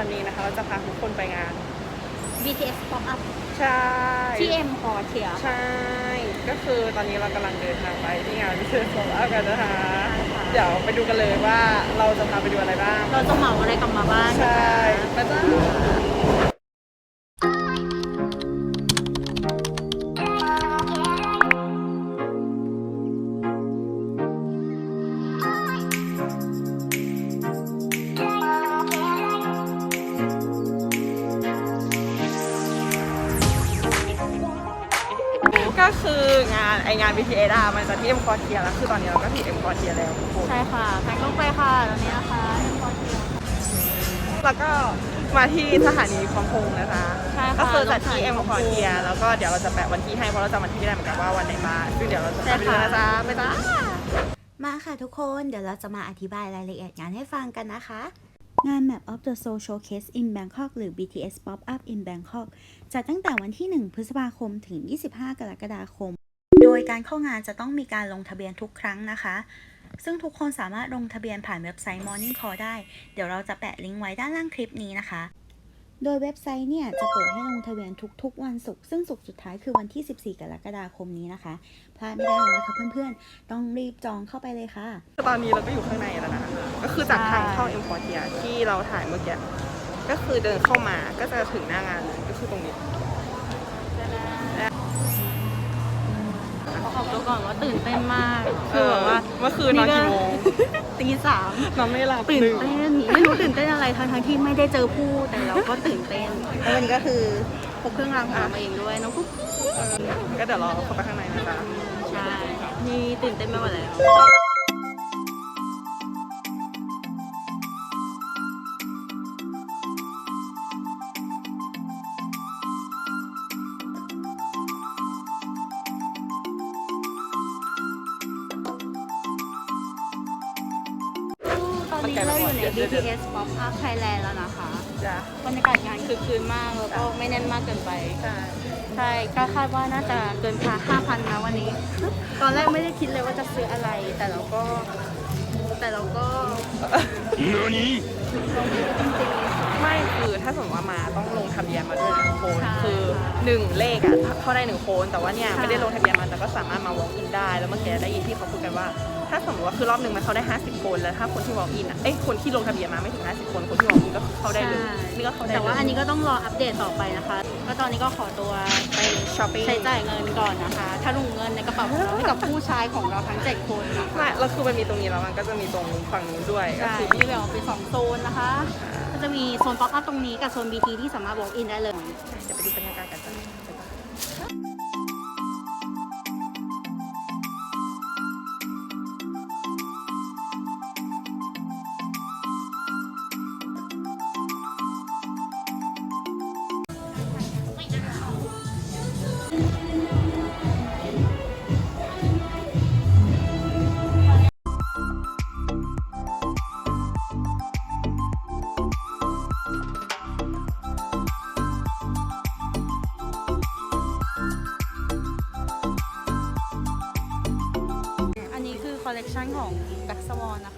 อนนี้นะคะ เราจะพาทุกคนไปงาน BTS pop up ใช่ที่ M Quartier ใช่ ก็คือตอนนี้เรากำลังเดินทางไปที่งานวิเศษโซล่ากันนะคะ เดี๋ยวไปดูกันเลยว่าเราจะพาไปดูอะไรบ้าง เราจะเหมาอะไรกลับมาบ้างใช่ไปจ้าานไองาน BTS อะมันจะที่ M Quartier แล้วคือตอนนี้เราก็ที่ M Quartier แล้วทุกคนใช่ค่ะแพงต้องไปค่ะตอนนี้นะคะ M Quartier แล้วก็มาที่สถานีพร้อมพงษ์นะคะใช่ค่ะก็คือจัดที่ลงเอ็สมถานีคอเทียแล้วก็เดี๋ยวเราจะแปะวันที่ให้เพราะเราจำวันที่ไม่ได้เหมือนกันว่าวันไหนบ้างซึ่งเดี๋ยวเราจะไปดูนะจ๊ะไปจ้ามาค่ะทุกคนเดี๋ยวเราจะมาอธิบายรายละเอียดงานให้ฟังกันนะคะงาน Map of the Soul Showcase in Bangkok หรือ BTS Pop Up in Bangkok จัดตั้งแต่วันที่ 1 พฤษภาคมถึง 25 กรกฎาคมโด ยการเข้างานจะต้องมีการลงทะเบียนทุกครั้งนะคะ ซึ่งทุกคนสามารถลงทะเบียนผ่านเว็บไซต์ Morning Call ได้ เดี๋ยวเราจะแปะลิงก์ไว้ด้านล่างคลิปนี้นะคะ โดยเว็บไซต์เนี่ยจะเปิดให้ลงทะเบียนทุกๆ วันศุกร์ซึ่งศุกร์สุดท้ายคือวันที่ 14 กรกฎาคมนี้นะคะ พลาดไม่ได้เลยนะคะเพื่อนๆ ต้องรีบจองเข้าไปเลยค่ะ ตอนนี้เราก็อยู่ข้างในแล้วนะคะก็คือจากทางเข้าเอ็มคอเทียที่เราถ่ายเมื่อกี้ก็คือเดินเข้ามาก็จะถึงหน้างานเลยก็คือตรงนี้ ขอออกตัวก่อนว่าตื่นเต้นมากคือแบบว่าเมื่อคืนนอนกี่โมงตีสามนอนไม่หลับตื่นหนึ่งเต้นไม่รู้ตื่นเต้นอะไรทั้งทั้งๆที่ไม่ได้เจอผู้แต่เราก็ตื่นเต้นแล้ววันนี้ก็คือพกเครื่องรางของเรามาเองด้วยน้องกุ๊กเออก็เดี๋ยวเราเข้าไปข้างในนะจ๊ะใช่นี่ตื่นเต้นไม่ไหวแล้ว นนี้เราอยู่ใน BTS Pop Up Thailand แล้วนะคะจ้ะบรรยากาศงานคือคืนมากแล้วก็ไม่แน่นมากเกินไป ใช่ใช่ก็คาดว่าน่าจะเกินพา5,000นะวันนี้ ตอนแรกไม่ได้คิดเลยว่าจะซื้ออะไร แต่เราก็ แต่เราก็ไม่คือถ้าสมมติว่ามาต้องลงทะเบียนมาด้วยนะโคนใช่คือหนึ่งเลขอะเข้าได้หนึ่งโคนแต่ว่าเนี่ยใช่ไม่ได้ลงทะเบียนมาแต่ก็สามารถมา walk in ได้ แล้วเมื่อกี้ได้ยินที่เขาพูดกันว่า ถ้าสมมติว่าคือรอบหนึ่งมันเข้าได้ 50 คนแล้วถ้าคนที่ walk in อะเอ้ยคนที่ลงทะเบียนมาไม่ถึง 50 คนคนที่ walk in ก็เข้าได้เลยใช่นี่ก็เข้าได้แต่ว่าเลยอันนี้ก็ต้องรออัปเดตต่อไปนะคะก็ตอนนี้ก็ขอตัวไปช้อปปิ้งใช้จ่ายเงินก่อนนะคะ ถ้าลงเงินในกระเป๋าของเราให้กับผู้ชายของเราทั้ง 7 คนนะคะไม่แล้วคือมันมีตรงนี้แล้วมันก็จะมีตรงฝั่งนู้นด้วยก็ใช่คือที่แบ่งออกเป็นสองโซนนะคะ ก็จะมีโซนป๊อปอัพตรงนี้กับโซน BT ที่สามารถ walk in ได้เลยเดี๋ยวไปดูบรรยากาศกันจ้ะ ชันของแบ็กสวอนนะคะ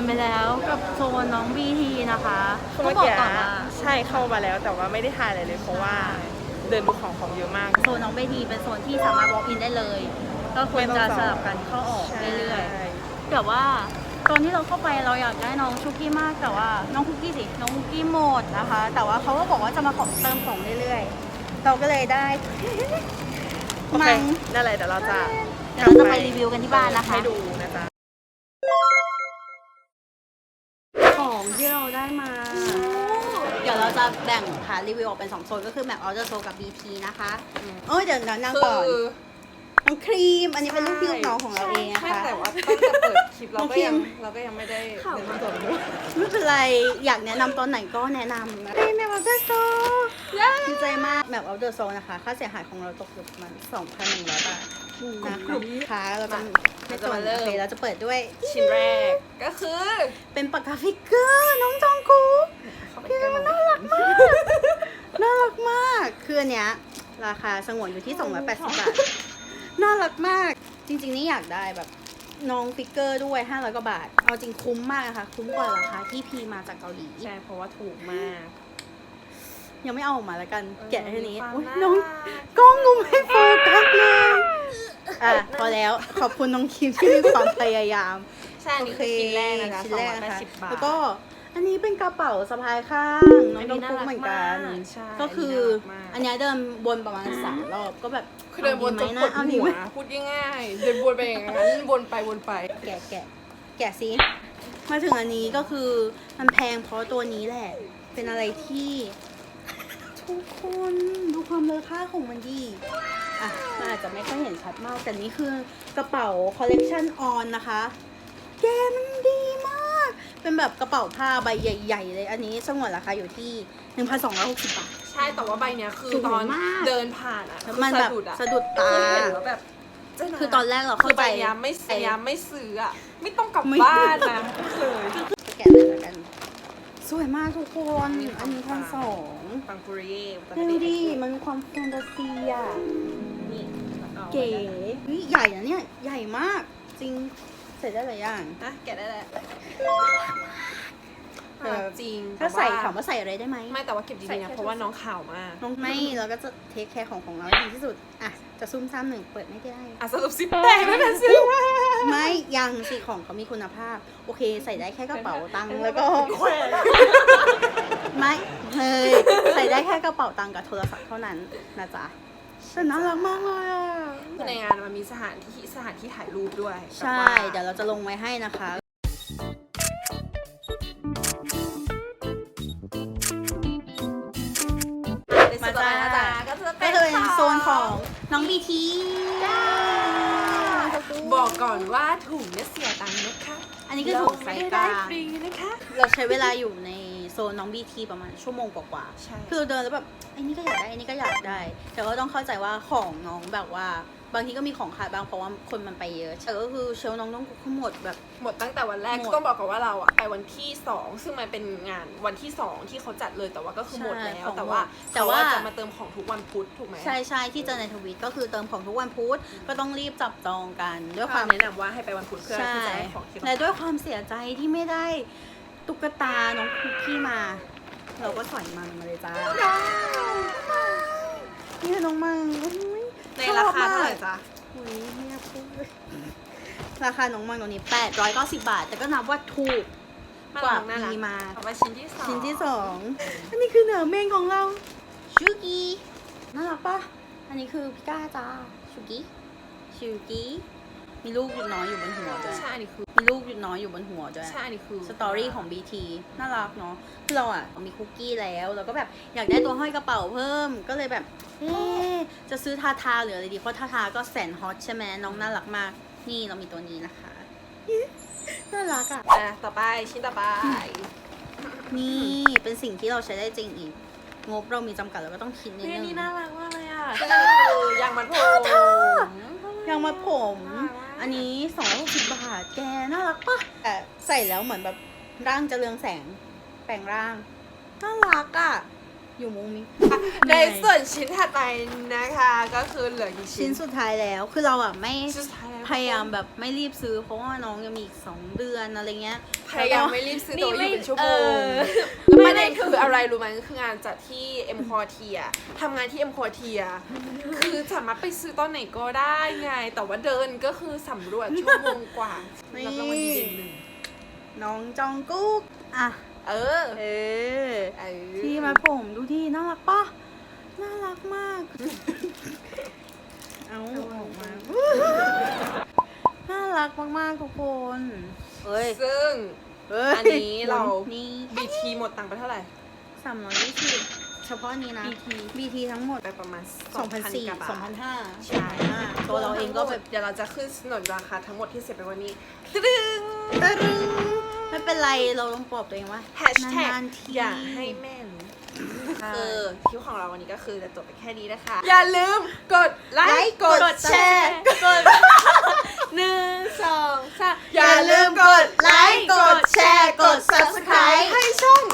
กันไปแล้วกับโซนน้อง BT นะคะคือต้อเมื่งอบอกกี้ก่อนว่าใช่เข้ามาแล้วแต่ว่าไม่ได้ถ่ายอะไรเลย เพราะว่าเดินดูของของเยอะมาก โซนน้อง BT เป็นโซนที่สามารถ walk in ได้เลย ก็ควรจะสลับกันเข้าออกเรื่อยๆแต่ว่าตอนที่เราเข้าไปเราอยากได้น้องชุกกี้มากแต่ว่าน้องคุกกี้สิน้องคุกกี้หมดนะคะ แต่ว่าเขาก็บอกว่าจะมาขอเติมของเรื่อยๆ เราก็เลยได้โอเคมังนั่นแหละเดี๋ยวเราจะเดี๋ยวเราจะไปรีวิวกันที่บ้านนะคะให้ดู จะแบ่งพาร์ทรีวิวออกเป็นสองโซนก็คือแมปออเดอร์โซกับ BT นะคะเอ้ยเดี๋ยวนั่งก่อนน้องครีม อันนี้เป็นลูกพี่ลูกน้องของเราเองนะใช่คะแต่ว่าตั้งแต่เปิดคลิปเราก็ยังโอเคเราก็ยังไม่ได้แนะนำตัวด้วยไม่เป็นไรอยากแนะนำตอนไหนก็แนะนำนะแมปออเดอร์โซดีใจมากแมปออเดอร์โซนะคะ ค่าเสียหายของเราตกอยู่ประมาณ2,100บาทนะคะเราจะไม่ตนโอเคเราจะเปิดด้วยชิ้นแรกก็คือเป็นปากกาฟิกเกอร์น้องจองกุ๊กเขาไปใกล้มันน่ารักมาก น่ารักมาก คืออันเนี้ยราคาสงวนอยู่ที่ 280 บาท น่ารักมาก จริง ๆ นี่อยากได้แบบน้องฟิกเกอร์ด้วย 500 กว่าบาท เอาจริงคุ้มมากนะคะ คุ้มกว่าราคาที่พีมาจากเกาหลี ใช่เพราะว่าถูกมาก ยังไม่เอาออกมาแล้วกัน แกะแค่นี้ความอุ๊ยน่าน้องรักกล้องงูไม่โฟกัสเลย อะพอแล้วขอบคุณน้องคิมที่มีความพยายาม ใช่อันนี้คือชิ้นแรกนะคะชิ้นแรกนะคะ280บาท แล้วก็ อันนี้เป็นกระเป๋าสะพายข้างน้องอันต้นี้องคุกเหมือนกันน่ารักมากใช่ก็คืออัอันนนี้เนี้ยเดินบนประมาณสามรอบก็แบบคือเดินวนจนปวดเอาดีหัไหวมพูดง่ายๆเดินวนไปอย่างนั้นวนไปวนไป แกะแกะแกะซิมาถึงอันนี้ก็คือมันแพงเพราะตัวนี้แหละ เป็นอะไรที่ ทุกคนดูความเลอค่าของมันดีอะมันอาจจะไม่ค่อยเห็นชัดมากแต่นี่คือกระเป๋าคอลเลกชันออนนะคะ แกมันดีมาก เป็นแบบกระเป๋าผ้าใบใหญ่ ๆ เลย อันนี้สงวนราคาอยู่ที่ 1,260 บาท ใช่แต่ว่าใบเนี้ยคือสวยตอนมากเดินผ่านอะคือมันสะแบบดุดอะสะดุดตาคือเห็นแล้วแบบเจ้านายคือตอนแรกเราคืเข้าอใจใบเนี้ยไม่ใบเนี้ยไม่ซื้ออะไม่ต้องกลับไม่บ้านนะเลยแกะเลยแล้วกัน สวยมากทุกคน อันนี้พันสองฟังฟูรีดูดิมันมีความแฟนตาซีอะนี่เก๋เฮ้ยใหญ่นะเนี่ย ใหญ่มากจริง ใส่ได้หลายอย่างอะแกะได้แล้วเออจริงถ้าใส่แต่ว่ถามว่าใส่อะไรได้ไหมไม่แต่ว่าเก็บดีๆนะเพราะว่าน้องข่าวมากน้องไม่เราก็จะเทคแคร์ของของเราให้ดีที่สุดอะจะซุ่มซ่ามหนึ่งเปิดไม่ได้อะสรุปสิแตกไม่เป็นซื้อมาไม่ยังสิของเขามีคุณภาพ โอเค ใส่ได้แค่กระเป๋าตังค์แล้วก็ไม่เฮ้ยใส่ได้แค่กระเป๋าตังค์กับโทรศัพท์เท่านั้นนะจ๊ะ แต่น่ารักมากเลยอะ คือในงานมันมีสถานที่สถานที่ถ่ายรูปด้วยใช่ แบบว่า เดี๋ยวเราจะลงไว้ให้นะคะ ในส่วนต่อไปนะจ๊ะก็จะก็เป็นจะเป็นโซนของน้องบีทีบอกก่อนว่าถุงเนี่ยเสียตังค์นะคะอันนี้คือถูกไซส์กได้ลางฟรีนะคะเราใช้เวลาอยู่ใน โซนน้องบีทีประมาณชั่วโมงกว่าๆใช่คือเราเดินแล้วแบบไอ้นี่ก็อยากได้ไอ้นี่ก็อยากได้ แต่ก็ต้องเข้าใจว่าของน้องแบบว่า บางทีก็มีของขาดบ้างเพราะว่าคนมันไปเยอะแต่ก็คือเชลฟ์น้องต้องทั้งหมดแบบ หมดตั้งแต่วันแรกหมด ต้องบอกก่อนว่าเราอะไปวันที่ 2 ซึ่งมันเป็นงานวันที่ 2 ที่เขาจัดเลยแต่ว่าก็คือหมดใช่แล้วของแต่ว่าหมดแต่ว่าเขจะมาเติมของทุกวันพุธถูกไหมใช่ใช่ที่เจอในทวิตก็คือเติมของทุกวันพุธก็ต้องรีบจับจองกันด้วยคคาววามมแนะนำว่าให้ไปวันพุธเพื่อใช่ที่จะได้ของที่และด้วยความเสียใจที่ไม่ได้ ตุ๊กตาน้องคุกกี้มา เราก็สอยมันมาเลยจ้านี่คือน้องมังอุ๊ยในราคาเท่าไหร่จ๊ะอุ๊ยไม่อยากพูดเลยราคาน้องมังตัวนี้890 บาท แต่ก็นับว่าถูกกว่าน่ารัมีมาเอาไปชิ้นที่สองชิ้นที่สองอันนี้คือเหนือเมงของเราชูกิน่ารักปะอันนี้คือพิก้าจ้าชูกิชูกิ มีลูกหยุดน้อยอยู่บนหัวด้วยใช่อันนี้คือมีลูกหยุดน้อยอยู่บนหัวด้วย ใช่อันนี้คือสตอรี่ของ BT น่ารักเนาะคือเราอะมีคุกกี้แล้วเราก็แบบอยากได้ตัวห้อยกระเป๋าเพิ่มก็เลยแบบเอ๊ะจะซื้อทาทาหรืออะไรดีเพราะทาทาก็แสนฮอตใช่ไหมน้องน่ารักมาก นี่เรามีตัวนี้นะคะ น่ารักอะอะต่อไปชิ้นต่อไป นี่เป็นสิ่งที่เราใช้ได้จริงอีก งบเรามีจำกัดเราก็ต้องคิดนิดเฮ้ยนึอันงนี้น่ารักมากเลยอะซึ่งอันนี้คือยางมัดผมยางมัดผม น่ารักมาก อันนี้260บาท แกน่ารักปะแต่ใส่แล้วเหมือนแบบร่างจะเรืองแสง แปลงร่าง น่ารักอะอยู่มุมนี้ ในส่วนชิ้นถัดไปนะคะ ก็คือเหลือกี่ชิ้ชิ้นนสุดท้ายแล้ว คือเราอะไม่ ชิ้นสุดท้ายแล้ว พยายามแบบไม่รีบซื้อ เพราะว่าน้องยังมีอีกสองเดือนอะไรเงี้ย พยายามไม่รีบซื้อตัวอยู่เป็นชั่วโมงเออแล้วประเด็นคืออะไรรู้ไหมคืองานจัดที่เอ็มคอเทียทำงานที่เอ็มคอเทียคือสามารถไปซื้อตอนไหนก็ได้ไง แต่ว่าเดินก็คือสำรวจชั่วโมงกว่านี่รับรางวัลดีเด่นหนึ่งน้องจองกุ๊กอะ เออ เออเออที่มาผมดูดีน่ารักปะน่ารักมาก เอาออกมาน่ารักมากๆทุกคนเฮ้ยซึ่ง เฮ้ยอันนี้เรา นี่ BT หมดตังค์ไปเท่าไหร่ สามร้อยยี่สิบเฉพาะนี้นะ BT BT ทั้งหมด ไปประมาณสองพันสี่กว่าบาทสองพันห้าใช่ตัวเราเองก็แบบเดี๋ยวเราจะขึ้นสนนราคาทั้งหมดที่เสียไปวันนี้ตึ้งตะรึงไม่เป็นไรเราต้องปลอบตัวเองว่าแฮชแท็กนานๆที อย่าให้แม่นใช่ คือคลิปของเราวันนี้ก็คือจะจบไปแค่นี้นะคะ อย่าลืมกดไลค์ กดแชร์ กดหนึ่งสองสามอย่าลืมกดไลค์ กดแชร์ กด subscribe ให้ช่อง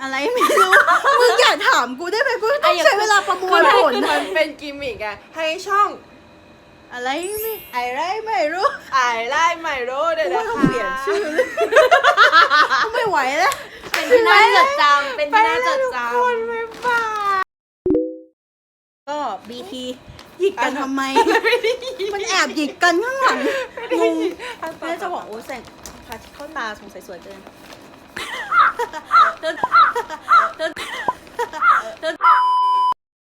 อะไรไม่รู้ มึงอย่าถามกูได้ไหมกูต้องใช้เวลาประมวลผลมันเป็นกิมมิกอะให้ช่อง อะไรไม่อะไรไม่รู้ไอไล่ไม่รู้เลยกูนะว่าต้องคะเปลี่ยนชื่อเลยกูไม่ไหวแล้วเป็นที่น่าจดจำ เป็นที่น่าจดจำก็บีทีหยิกกันทำไม มันแอบหยิกกันข้างหลังงงเพื่อจะบอกโอ้แสงพาที่เข้าตาสงสัยสวยเกินเดินเดินเดิน